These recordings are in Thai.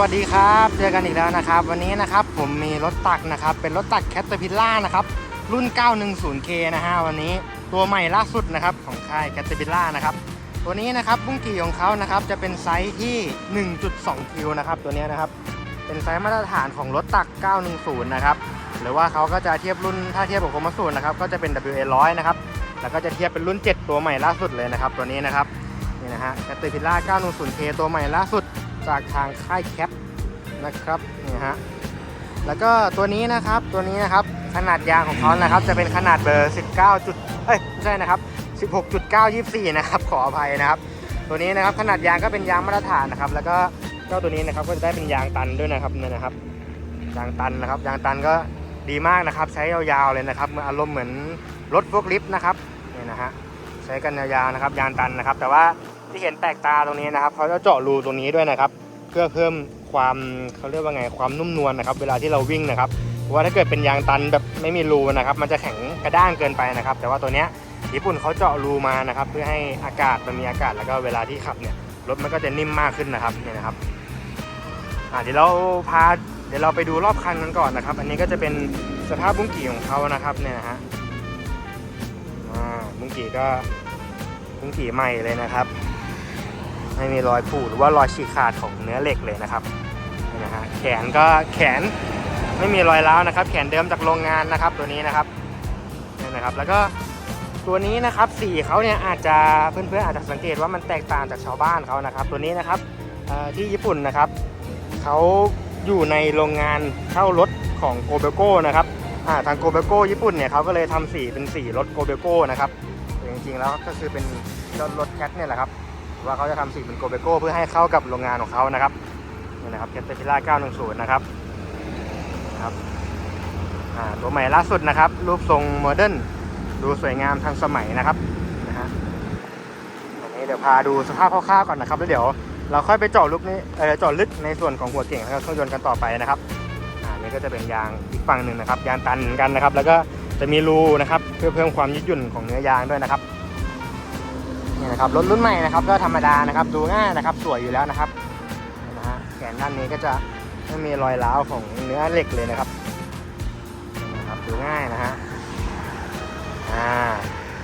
วัสดีครับ เจอกันอีกแล้วนะครับ วันนี้นะครับผมมีรถตักนะครับ เป็นรถตักแคทเตอร์พิลล่านะครับ รุ่น 910K นะฮะวันนี้ตัวใหม่ล่าสุดนะครับของค่ายแคทเตอร์พิลล่านะครับ ตัวนี้นะครับบุ้งกี่ของเขานะครับจะเป็นไซส์ที่ 1.2 คิวนะครับตัวนี้นะครับ เป็นไซส์มาตรฐานของรถตัก 910 นะครับ หรือว่าเขาก็จะเทียบรุ่นถ้าเทียบกับโคมาสูนะครับก็จะเป็น WA 100 นะครับ แล้วก็จะเทียบเป็นรุ่น 7 ตัวใหม่ล่าสุดเลยนะครับตัวนี้นะครับ นี่นะฮะแคทเตอร์พิลล่า 910K ตัวใหม่ล่าสุด จากทางค่ายแคปนะครับนี่ฮะแล้วก็ตัวนี้นะครับตัวนี้นะครับขนาดยางของเขานะครับจะเป็นขนาดเบอร์ 19จุดเอ้ยไม่ใช่นะครับ 16.924 นะครับขออภัยนะครับ ตัวนี้นะครับขนาดยางก็เป็นยางมาตรฐานนะครับ แล้วก็เจ้าตัวนี้นะครับก็จะได้เป็นยางตันด้วยนะครับนี่นะครับ ยางตันนะครับ ยางตันก็ดีมากนะครับ ใช้ยาวๆเลยนะครับอนอารมณ์เหมือนรถพวกลิฟต์นะครับนี่นะฮะใช้กันยาวๆนะครับ ยางตันนะครับ แต่ว่า ที่เห็นแปลกตาตรงนี้นะครับเขาจะเจาะรูตรงนี้ด้วยนะครับ เพื่อเพิ่มความเขาเรียกว่าไงความนุ่มนวลนะครับ เวลาที่เราวิ่งนะครับเพราะว่าถ้าเกิดเป็นยางตันแบบไม่มีรูนะครับ มันจะแข็งกระด้างเกินไปนะครับ แต่ว่าตัวเนี้ยญี่ปุ่นเขาเจาะรูมานะครับ เพื่อให้อากาศมันมีอากาศแล้วก็เวลาที่ขับเนี่ยรถมันก็จะนิ่มมากขึ้นนะครับเนี่ยนะครับอ่าเดี๋ยวเราพาเดี๋ยวเราไปดูรอบคันกันก่อนนะครับ อันนี้ก็จะเป็นสภาพบุ้งกี่ของเขานะครับเนี่ยนะฮะอ่าบุ้งกี่ก็บุ้งกี่ใหม่เลยนะครับ ไม่มีรอยผูหรือว่ารอยฉีกขาดของเนื้อเหล็กเลยนะครับนี่นะฮะแขนก็แขนไม่มีรอยร้าวนะครับ แขนเดิมจากโรงงานนะครับตัวนี้นะครับนี่นะครับ แล้วก็ตัวนี้นะครับสีเขาเนี่ยอาจจะเพื่อนๆอาจจะสังเกตว่ามันแตกต่างจากชาวบ้านเขานะครับ ตัวนี้นะครับที่ญี่ปุ่นนะครับเขาอยู่ในโรงงานเช่ารถของโกเบโก้นะครับทางโกเบโก้ญี่ปุ่นเนี่ยเขาก็เลยทำสีเป็นสีรถโกเบโก้นะครับจริงๆแล้วก็คือเป็นรถแคทเนี่ยแหละครับ ว่าเขาจะทำสีเป็นโกเบโก้เพื่อให้เข้ากับโรงงานของเขานะครับนี่นะครับแคทเตอร์พิล่า910 นะครับนะครับตัวใหม่ล่าสุดนะครับ รูปทรงโมเดิร์นดูสวยงามทันสมัยนะครับนะฮะอันนี้เดี๋ยวพาดูสภาพคร่าวๆก่อนนะครับ แล้วเดี๋ยวเราค่อยไปเจาะลึกนี้เออเจาะลึกในส่วนของหัวเก่งแล้วก็เครื่องยนต์กันต่อไปนะครับอ่านี่ก็จะเป็นยางอีกฝั่งหนึ่งนะครับ ยางตันกันนะครับ แล้วก็จะมีรูนะครับ เพื่อเพิ่มความยืดหยุ่นของเนื้อยางด้วยนะครับ นี่นะครับรถรุ่นใหม่นะครับก็ธรรมดานะครับดูง่ายนะครับสวยอยู่แล้วนะครับนะฮะแขนด้านนี้ก็จะไม่มีรอยร้าวของเนื้อเหล็กเลยนะครับนะครับดูง่ายนะฮะอ่า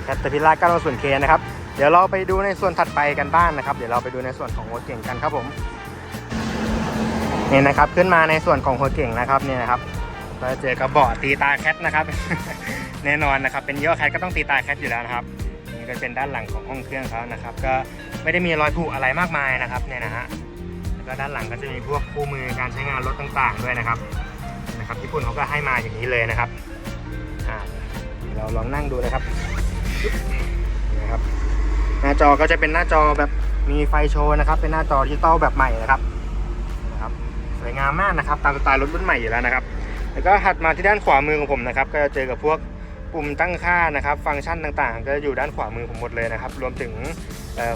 แคตเตอร์พิลล่า9ส่วนเคนะครับเดี๋ยวเราไปดูในส่วนถัดไปกันบ้างนะครับ เดี๋ยวเราไปดูในส่วนของหัวเก่งกันครับผมนี่นะครับขึ้นมาในส่วนของหัวเก่งนะครับเนี่ยนะครับเราจะเจอกับบาะตีตาแคทนะครับ แน่นอนนะครับ เป็นย่อแคทก็ต้องตีตาแคทอยู่แล้วนะครับ นี่ก็เป็นด้านหลังของห้องเครื่องเขานะครับ ก็ไม่ได้มีรอยผุอะไรมากมายนะครับเนี่ยนะฮะแล้วก็ด้านหลังก็จะมีพวกคู่มือการใช้งานรถต่างๆด้วยนะครับนะครับญี่ปุ่นเขาก็ให้มาอย่างนี้เลยนะครับอ่าเราลองนั่งดูนะครับนะครับ หน้าจอก็จะเป็นหน้าจอแบบมีไฟโชว์นะครับ เป็นหน้าจอดิจิตอลแบบใหม่นะครับนะครับ สวยงามมากนะครับ ตามสไตล์รถรุ่นใหม่อยู่แล้วนะครับ แล้วก็ถัดมาที่ด้านขวามือของผมนะครับ ก็จะเจอกับพวก ปุ่มตั้งค่านะครับฟังก์ชันต่างๆก็อยู่ด้านขวามือผมหมดเลยนะครับ รวมถึง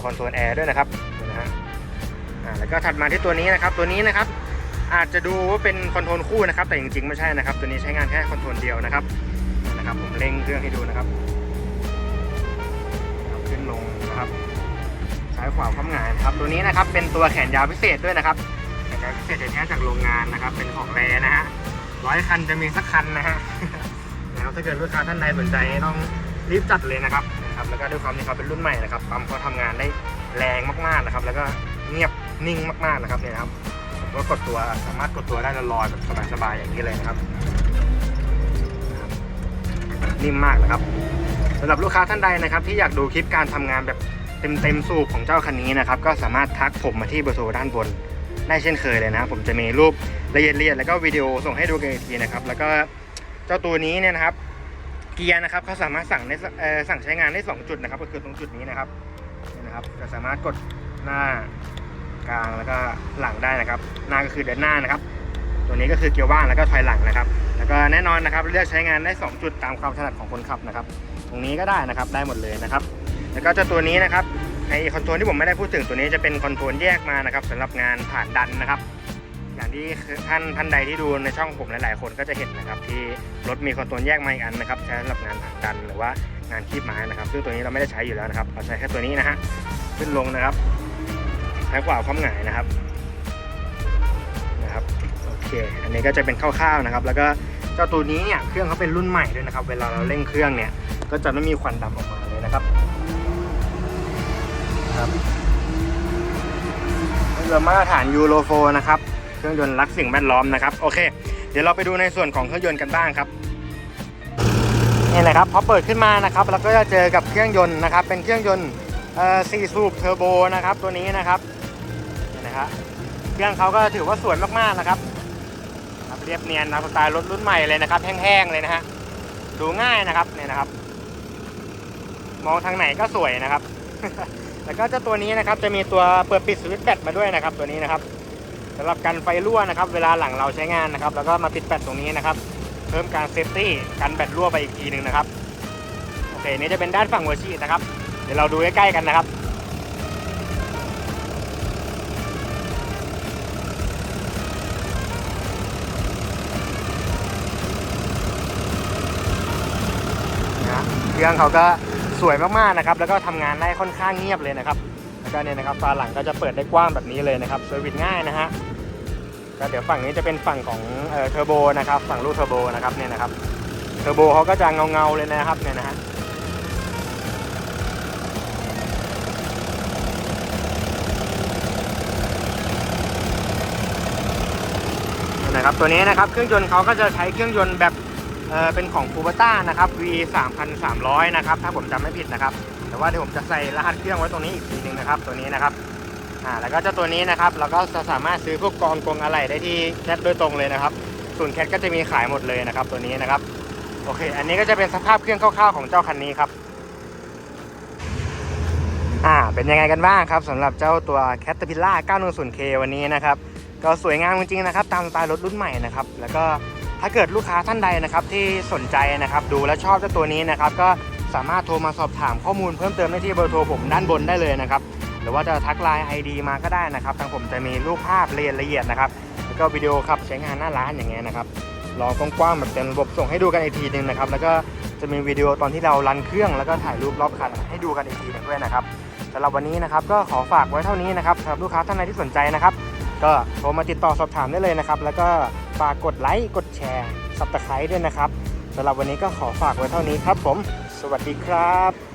คอนโซลแอร์ด้วยนะครับนะฮะแล้วก็ถัดมาที่ตัวนี้นะครับตัวนี้นะครับอาจจะดูว่าเป็นคอนโทรลคู่นะครับ แต่จริงๆไม่ใช่นะครับ ตัวนี้ใช้งานแค่คอนโทรลเดียวนะครับนะครับ ผมเร่งเครื่องให้ดูนะครับขึ้นลงนะครับซ้ายขวาความงานะครับ ตัวนี้นะครับเป็นตัวแขนยาวพิเศษด้วยนะครับแขนยาวพิเศษแท้จากโรงงานนะครับ เป็นของแรนะฮะร้อยคันจะมีสักคันนะฮะ ถ้าเกิดลูกค้าท่านใดสนใจต้องรีบจัดเลยนะครับนะครับแล้วก็ด้วยความที่เขาเป็นรุ่นใหม่นะครับปั๊มเขาทำงานได้แรงมากๆนะครับ แล้วก็เงียบนิ่งมากๆนะครับเนี่ยครับก็กดตัวสามารถกดตัวได้ละลอยแบบสบายๆอย่างนี้เลยนะครับ นิ่มมากนะครับสำหรับลูกค้าท่านใดนะครับ ที่อยากดูคลิปการทำงานแบบเต็มๆสูบของเจ้าคันนี้นะครับ ก็สามารถทักผมมาที่เบอร์โทรด้านบน ได้เช่นเคยเลยนะ ผมจะมีรูปละเอียดๆแล้วก็วิดีโอส่งให้ดูกันอีกทีนะครับ แล้วก็ จ้าตัวนี้เนี่ยนะครับ เกียร์นะครับเขาสามารถสั่งได้สั่งใช้งานได้ 2 จุดนะครับ ก็คือตรงจุดนี้นะครับนี่นะครับจะสามารถกดหน้ากลางแล้วก็หลังได้นะครับ หน้าก็คือเดินหน้านะครับ ตัวนี้ก็คือเกียร์ว่างแล้วก็ถอยหลังนะครับ แล้วก็แน่นอนนะครับเลือกใช้งานได้ 2 จุดตามความถนัดของคนขับนะครับ ตรงนี้ก็ได้นะครับได้หมดเลยนะครับ แล้วก็เจ้าตัวนี้นะครับไอคอนโทรลที่ผมไม่ได้พูดถึงตัวนี้จะเป็นคอนโทรลแยกมานะครับสำหรับงานผ่านดันนะครับ อย่างที่ท่านท่านใดที่ดูในช่องผมหลายๆ คนก็จะเห็นนะครับ ที่รถมีคอนโทรลแยกมาอีกอันนะครับใช้สำหรับงานผลักดันหรือว่างานคีบไม้นะครับ ซึ่งตัวนี้เราไม่ได้ใช้อยู่แล้วนะครับเราใช้แค่ตัวนี้นะฮะขึ้นลงนะครับซ้ายขวาความหงายนะครับนะครับโอเค อันนี้ก็จะเป็นคร่าวๆนะครับ แล้วก็เจ้าตัวนี้เนี่ยเครื่องเขาเป็นรุ่นใหม่ด้วยนะครับ เวลาเราเร่งเครื่องเนี่ยก็จะไม่มีควันดำออกมาเลยนะครับครับเรือมาตรฐานยูโรโฟนะครับ เครื่องยนต์รักสิ่งแวดล้อมนะครับโอเค เดี๋ยวเราไปดูในส่วนของเครื่องยนต์กันบ้างครับนี่นะครับพอเปิดขึ้นมานะครับเราก็จะเจอกับเครื่องยนต์นะครับ เป็นเครื่องยนต์เอ่อสี่สูบเทอร์โบนะครับตัวนี้นะครับนี่นะครับเครื่องเขาก็ถือว่าสวยมากๆนะครับครับเรียบเนียนนะสไตล์รถรุ่นใหม่เลยนะครับ แห้งๆเลยนะฮะดูง่ายนะครับเนี่ยนะครับ มองทางไหนก็สวยนะครับ แล้วก็เจ้าตัวนี้นะครับจะมีตัวเปิดปิดสวิตช์แบตมาด้วยนะครับ ตัวนี้นะครับ สำหรับกันไฟรั่วนะครับ เวลาหลังเราใช้งานนะครับ แล้วก็มาปิดแบตตรงนี้นะครับ เพิ่มการเซฟตี้กันแบตรั่วไปอีกทีหนึ่งนะครับ โอเค นี่จะเป็นด้านฝั่งหัวฉีดนะครับ เดี๋ยวเราดูใกล้ๆกันนะครับนะเครื่องเขาก็สวยมากๆนะครับ แล้วก็ทำงานได้ค่อนข้างเงียบเลยนะครับ แล้วก็เนี่ยนะครับฝาหลังก็จะเปิดได้กว้างแบบนี้เลยนะครับเซอร์วิสง่ายนะฮะก็เดี๋ยวฝั่งนี้จะเป็นฝั่งของเออเทอร์โบนะครับฝั่งลูกเทอร์โบนะครับเนี่ยนะครับเทอร์โบเขาก็จะเงาๆเลยนะครับเนี่ยนะฮะนะครับตัวนี้นะครับเครื่องยนต์เขาก็จะใช้เครื่องยนต์แบบเออเป็นของ c u b a t a นะครับ V 3300 นะครับ ถ้าผมจำไม่ผิดนะครับ ว่าเดี๋ยวผมจะใส่รหัสเครื่องไว้ตรงนี้อีกทีหนึ่งนะครับ ตัวนี้นะครับอ่าแล้วก็เจ้าตัวนี้นะครับเราก็จะสามารถซื้อพวกกองกงอะไรได้ที่แคทโดยตรงเลยนะครับส่วนแคทก็จะมีขายหมดเลยนะครับ ตัวนี้นะครับโอเค อันนี้ก็จะเป็นสภาพเครื่องคร่าวๆของเจ้าคันนี้ครับอ่าเป็นยังไงกันบ้างครับสำหรับเจ้าตัว Caterpillar 910K วันนี้นะครับก็สวยงามจริงๆนะครับตามสไตล์รถรุ่นใหม่นะครับแล้วก็ถ้าเกิดลูกค้าท่านใดนะครับที่สนใจนะครับดูและชอบเจ้าตัวนี้นะครับก็ สามารถโทรมาสอบถามข้อมูลเพิ่มเติมได้ที่เบอร์โทรผมด้านบนได้เลยนะครับหรือว่าจะทักไลน์ ID มาก็ได้นะครับ ทางผมจะมีรูปภาพละเอียดละเอียดนะครับ แล้วก็วิดีโอขับใช้งานหน้าร้านอย่างเงี้ยนะครับรอกว้างๆแบบเต็มระบบส่งให้ดูกันอีกทีหนึงนะครับ แล้วก็จะมีวิดีโอตอนที่เรารันเครื่อง แล้วก็ถ่ายรูปรอบคันให้ดูกันอีกทีหนึงด้วยนะครับสำหรับวันนี้นะครับก็ขอฝากไว้เท่านี้นะครับสำหรับลูกค้าท่านใดที่สนใจนะครับ ก็โทรมาติดต่อสอบถามได้เลยนะครับ แล้วก็ฝากกดไลค์ กดแชร์สับตะไคร้ด้วยนะครับสำหรับวันนี้ก็ขอฝากไว้เท่านี้ครับผม สวัสดีครับ